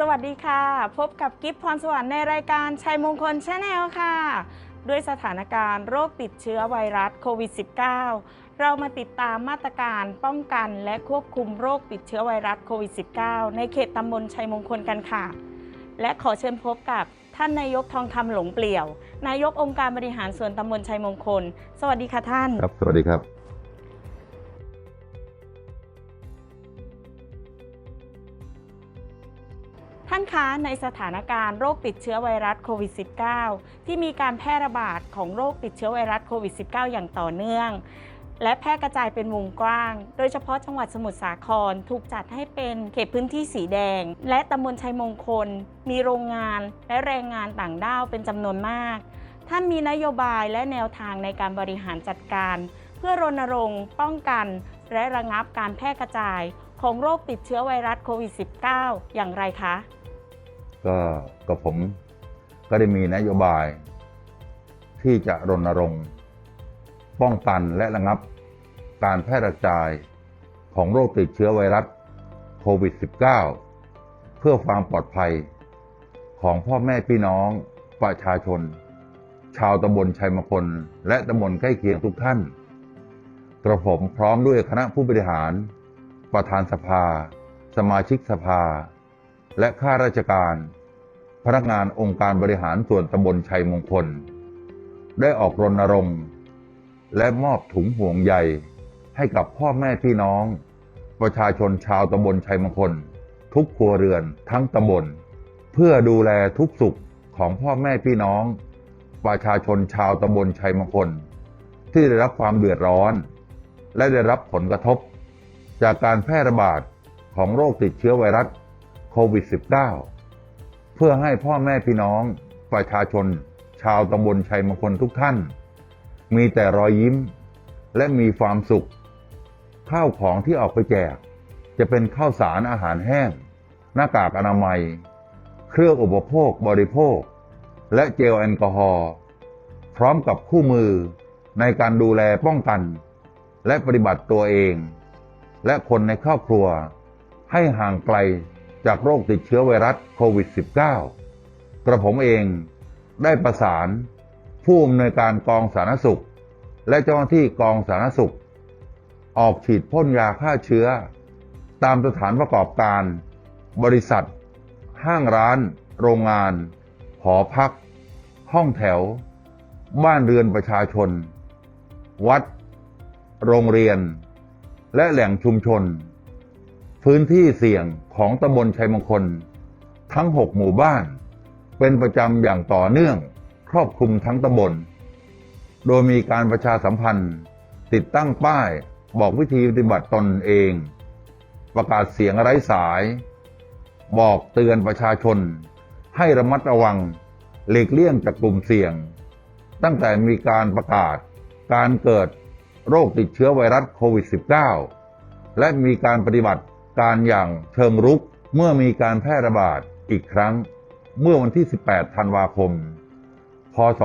สวัสดีค่ะ พบกับกิฟพรสวรรค์ในรายการชัยมงคลชาแนลค่ะ ด้วยสถานการณ์โรคติดเชื้อไวรัสโควิด -19 เรามาติดตามมาตรการป้องกันและควบคุมโรคติดเชื้อไวรัสโควิด -19 ในเขตตำบลชัยมงคลกันค่ะ และขอเชิญพบกับท่านนายกทองคำหลงเปลี่ยว นายกองค์การบริหารส่วนตำบลชัยมงคล สวัสดีค่ะท่าน ครับ สวัสดีครับ ท่านคะในสถานการณ์โรคติดเชื้อไวรัสโควิด -19 ที่มีการแพร่ระบาดของโรคติดเชื้อไวรัสโควิด -19 อย่างต่อเนื่อง และแพร่กระจายเป็นวงกว้าง โดยเฉพาะจังหวัดสมุทรสาครถูกจัดให้เป็นเขตพื้นที่สีแดง และตำบลชัยมงคล มีโรงงาน และแรงงานต่างด้าวเป็นจำนวนมาก ท่านมีนโยบายและแนวทางในการบริหารจัดการ เพื่อรณรงค์ ป้องกัน และระงับการแพร่กระจาย ของโรคติดเชื้อไวรัสโควิด -19 อย่างไรคะ ก็กับผมก็ได้มีนโยบาย ที่จะรณรงค์ ป้องกันและระงับ การแพร่กระจายของโรคติดเชื้อไวรัสโควิด -19 เพื่อความปลอดภัยของพ่อแม่พี่น้องประชาชน ชาวตำบลชัยมงคลและตำบลใกล้เคียงทุกท่าน กระผมพร้อมด้วยคณะผู้บริหาร ประธานสภา สมาชิกสภา และข้าราชการ พนักงานองค์การบริหารส่วนตำบลชัยมงคล ได้ออกรณรงค์ และมอบถุงห่วงใยให้กับพ่อแม่พี่น้อง ประชาชนชาวตำบลชัยมงคล ทุกครัวเรือนทั้งตำบล เพื่อดูแลทุกสุขของพ่อแม่พี่น้อง ประชาชนชาวตำบลชัยมงคล ที่ได้รับความเดือดร้อน และได้รับผลกระทบ จากการแพร่ระบาดของโรคติดเชื้อไวรัสโควิด -19 เพื่อให้พ่อแม่พี่น้องประชาชน ชาวตำบลชัยมงคลทุกท่าน มีแต่รอยยิ้ม และมีความสุข ข้าวของที่ออกไปแจก จะเป็นข้าวสารอาหารแห้ง หน้ากากอนามัย เครื่องอุปโภคบริโภค และเจลแอลกอฮอล์พร้อมกับคู่มือในการดูแลป้องกัน และปฏิบัติตัวเอง และคนในครอบครัว ให้ห่างไกลจากโรคติดเชื้อไวรัสโควิด -19 กระผมเองได้ประสานผู้อำนวยการกองสาธารณสุข และเจ้าหน้าที่กองสาธารณสุข ออกฉีดพ่นยาฆ่าเชื้อ ตามสถานประกอบการ บริษัท ห้างร้าน โรงงาน หอพัก ห้องแถว บ้านเรือนประชาชน วัด โรงเรียน และแหล่งชุมชน พื้นที่เสี่ยงของตำบลชัยมงคล ทั้ง 6 หมู่บ้าน เป็นประจำอย่างต่อเนื่องครอบคลุมทั้งตำบล โดยมีการประชาสัมพันธ์ ติดตั้งป้ายบอกวิธีปฏิบัติตนเอง ประกาศเสียงไร้สาย บอกเตือนประชาชน ให้ระมัดระวังหลีกเลี่ยงจากกลุ่มเสี่ยง ตั้งแต่มีการประกาศการเกิด โรคติดเชื้อไวรัสโควิด -19 และมีการปฏิบัติการอย่างเชิงรุกเมื่อมีการแพร่ระบาดอีกครั้ง เมื่อวันที่ 18 ธันวาคม พศ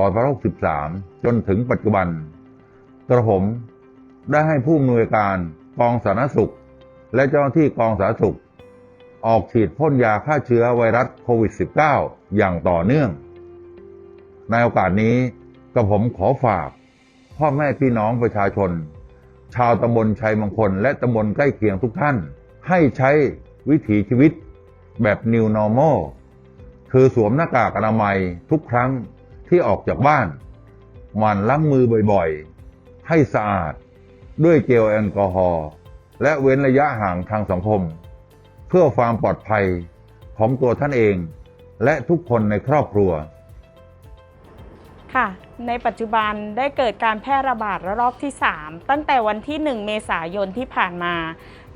2563 จนถึงปัจจุบัน กระผมได้ให้ผู้อำนวยการกองสาธารณสุข และเจ้าหน้าที่กองสาธารณสุข ออกฉีดพ่นยาฆ่าเชื้อไวรัสโควิด -19 อย่างต่อเนื่อง ในโอกาสนี้กระผมขอฝาก พ่อแม่พี่น้องประชาชน ชาวตำบลชัยมงคล และตำบลใกล้เคียงทุกท่าน ให้ใช้วิถีชีวิตแบบ New Normal คือสวมหน้ากากอนามัยทุกครั้งที่ออกจากบ้านหมั่นล้างมือบ่อยๆ ให้สะอาดด้วยเจลแอลกอฮอล์และเว้นระยะห่างทางสังคม เพื่อความปลอดภัยของตัวท่านเอง และทุกคนในครอบครัว ค่ะ ในปัจจุบันได้เกิดการแพร่ระบาดระลอกที่ 3 ตั้งแต่วันที่ 1 เมษายนที่ผ่านมา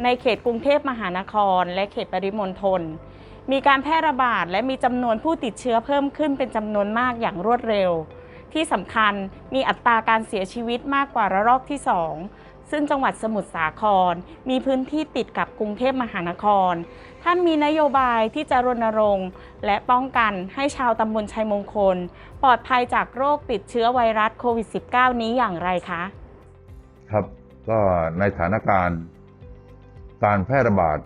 ในเขตกรุงเทพมหานคร และเขตปริมณฑลมีการแพร่ระบาดและมีจำนวนผู้ติดเชื้อเพิ่มขึ้นเป็นจำนวนมากอย่างรวดเร็ว ที่สำคัญมีอัตราการเสียชีวิตมากกว่าระลอกที่ 2 ซึ่งจังหวัดสมุทรสาคร มีพื้นที่ติดกับกรุงเทพมหานคร ท่านมีนโยบายที่จะรณรงค์ และป้องกันให้ชาวตำบลชัยมงคล ปลอดภัยจากโรคติดเชื้อไวรัสโควิด -19 นี้อย่างไรคะ ครับก็ในสถานการณ์การแพร่ระบาด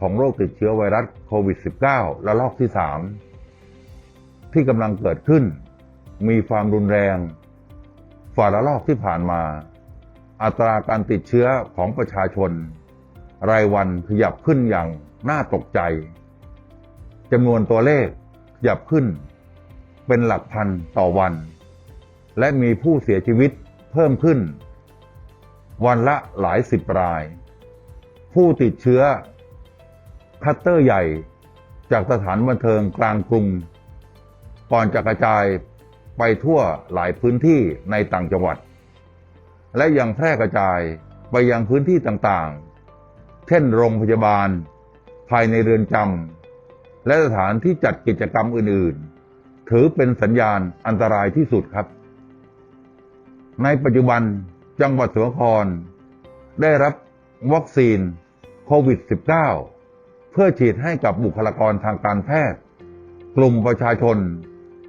ของโรคติดเชื้อไวรัสโควิด -19 ระลอกที่ 3 ที่กำลังเกิดขึ้น มีความรุนแรงฝ่าระลอกที่ผ่านมา อัตราการติดเชื้อของประชาชน รายวันขยับขึ้นอย่างน่าตกใจจำนวนตัวเลขขยับขึ้น เป็นหลักพันต่อวัน และมีผู้เสียชีวิตเพิ่มขึ้น วันละหลายสิบราย ผู้ติดเชื้อ คัตเตอร์ใหญ่จากสถานบันเทิงกลางกรุง ก่อนจะกระจายไปทั่วหลายพื้นที่ในต่างจังหวัด และยังแพร่กระจายไปยังพื้นที่ต่างๆ เช่นโรงพยาบาล ภายในเรือนจำและสถานที่จัดกิจกรรมอื่นๆ ถือเป็นสัญญาณอันตรายที่สุดครับ ในปัจจุบันจังหวัดสมุทรสาครได้รับวัคซีนโควิด -19 เพื่อฉีดให้กับบุคลากรทางการแพทย์ กลุ่มประชาชน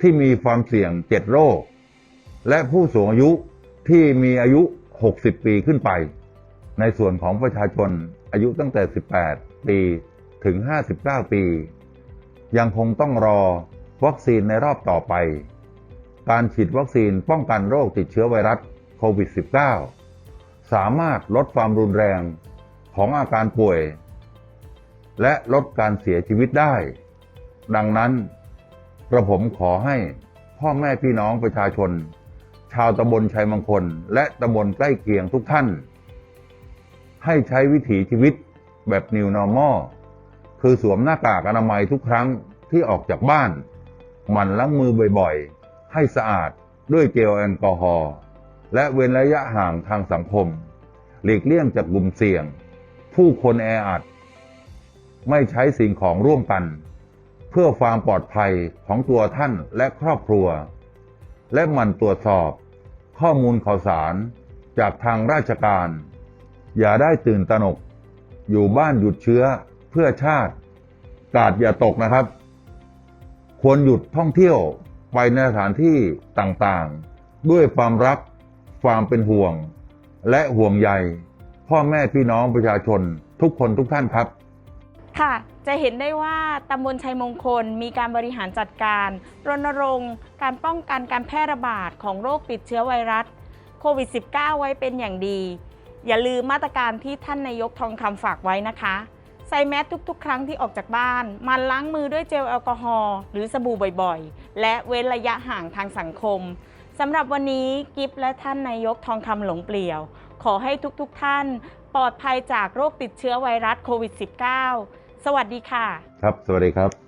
ที่มีความเสี่ยง7โรค และผู้สูงอายุ ที่มีอายุ 60 ปีขึ้นไป ในส่วนของประชาชนอายุตั้งแต่ 18 ปีถึง 59 ปี ยังคงต้องรอวัคซีนในรอบต่อไป การฉีดวัคซีนป้องกันโรคติดเชื้อไวรัสโควิด -19 สามารถลดความรุนแรงของอาการป่วย และลดการเสียชีวิตได้ ดังนั้นกระผมขอให้พ่อแม่พี่น้องประชาชน ชาวตำบลชัยมงคล และตำบลใกล้เคียงทุกท่าน ให้ใช้วิถีชีวิตแบบ New Normal คือสวมหน้ากากอนามัยทุกครั้งที่ออกจากบ้าน หมั่นล้างมือบ่อยๆ ให้สะอาดด้วยเจลแอลกอฮอล์และเว้นระยะห่างทางสังคม หลีกเลี่ยงจากกลุ่มเสี่ยง ผู้คนแออัด ไม่ใช้สิ่งของร่วมกัน เพื่อความปลอดภัยของตัวท่านและครอบครัว และมันตรวจสอบ ข้อมูลข่าวสารจากทางราชการ อย่าได้ตื่นตระหนก อยู่บ้านหยุดเชื้อเพื่อชาติ กาดอย่าตกนะครับ ควรหยุดท่องเที่ยวไปในสถานที่ต่างๆ ด้วยความรักความเป็นห่วง และห่วงใย พ่อแม่พี่น้องประชาชนทุกคนทุกท่านครับ ค่ะ จะเห็นได้ว่าตำบลชัยมงคลมีการบริหารจัดการ รณรงค์ การป้องกันการแพร่ระบาดของโรคติดเชื้อไวรัสโควิด -19 ไว้เป็นอย่างดี อย่าลืมมาตรการที่ท่านนายกทองคำฝากไว้นะคะ ใส่แมสทุกๆ ครั้งที่ออกจากบ้าน มันล้างมือด้วยเจลแอลกอฮอล์หรือสบู่บ่อยๆ และเว้นระยะห่างทางสังคมสำหรับวันนี้กิฟและท่านนายกทองคำหลงเปลี่ยว ขอให้ทุกๆท่าน ปลอดภัยจากโรคติดเชื้อไวรัสโควิด -19 สวัสดีค่ะ ครับ สวัสดีครับ